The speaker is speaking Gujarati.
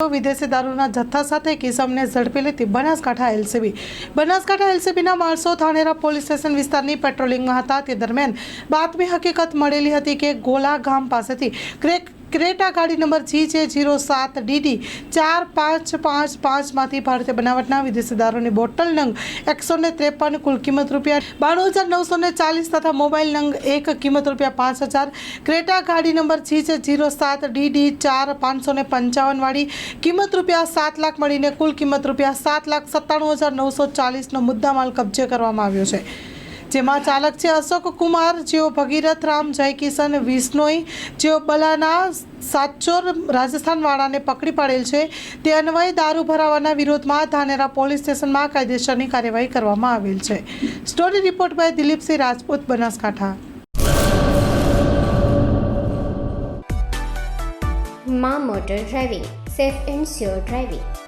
વિદેશી દારૂના જથ્થા સાથે કિસમને ઝડપી લેતી બનાસકાંઠા એલસીબી. બનાસકાંઠા એલસીબીના માણસો ધાનેરા પોલીસ સ્ટેશન વિસ્તારની પેટ્રોલિંગમાં હતા. તે દરમિયાન બાતમી હકીકત મળેલી હતી કે ગોલા ગામ પાસેથી ક્રેક ક્રેટા ગાડી નંબર જી છે જીરો સાત ડીડી ચાર પાંચ પાંચ પાંચમાંથી ભારતીય બનાવટના વિદેશી દારૂની બોટલ નંગ એકસો ને ત્રેપન, કુલ કિંમત રૂપિયા બાણું હજાર નવસો ને ચાલીસ તથા મોબાઈલ નંગ એક કિંમત રૂપિયા પાંચ હજાર. ક્રેટા ગાડી નંબર જી છે જીરો સાત ડીડી ચાર પાંચસો ને પંચાવનવાળી કિંમત રૂપિયા સાત લાખ મળીને કુલ કિંમત રૂપિયા સાત લાખ સત્તાણું હજાર નવસો ચાલીસનો મુદ્દામાલ કબજે કરવામાં આવ્યો છે. જેમાં ચાલક છે અશોક કુમાર, જેઓ ભગીરથ રામ જયકિશન વિષ્ણોઈ, જેઓ બલાના સાચોર રાજસ્થાનવાળાને પકડી પાડેલ છે. તે અન્વયે દારૂ ભરાવાના વિરોધમાં ધાનેરા પોલીસ સ્ટેશનમાં કાયદેસરની કાર્યવાહી કરવામાં આવેલ છે. Story report by Dilipsinh Rajput, Banaskantha. મા motor driving, safe and sure driving.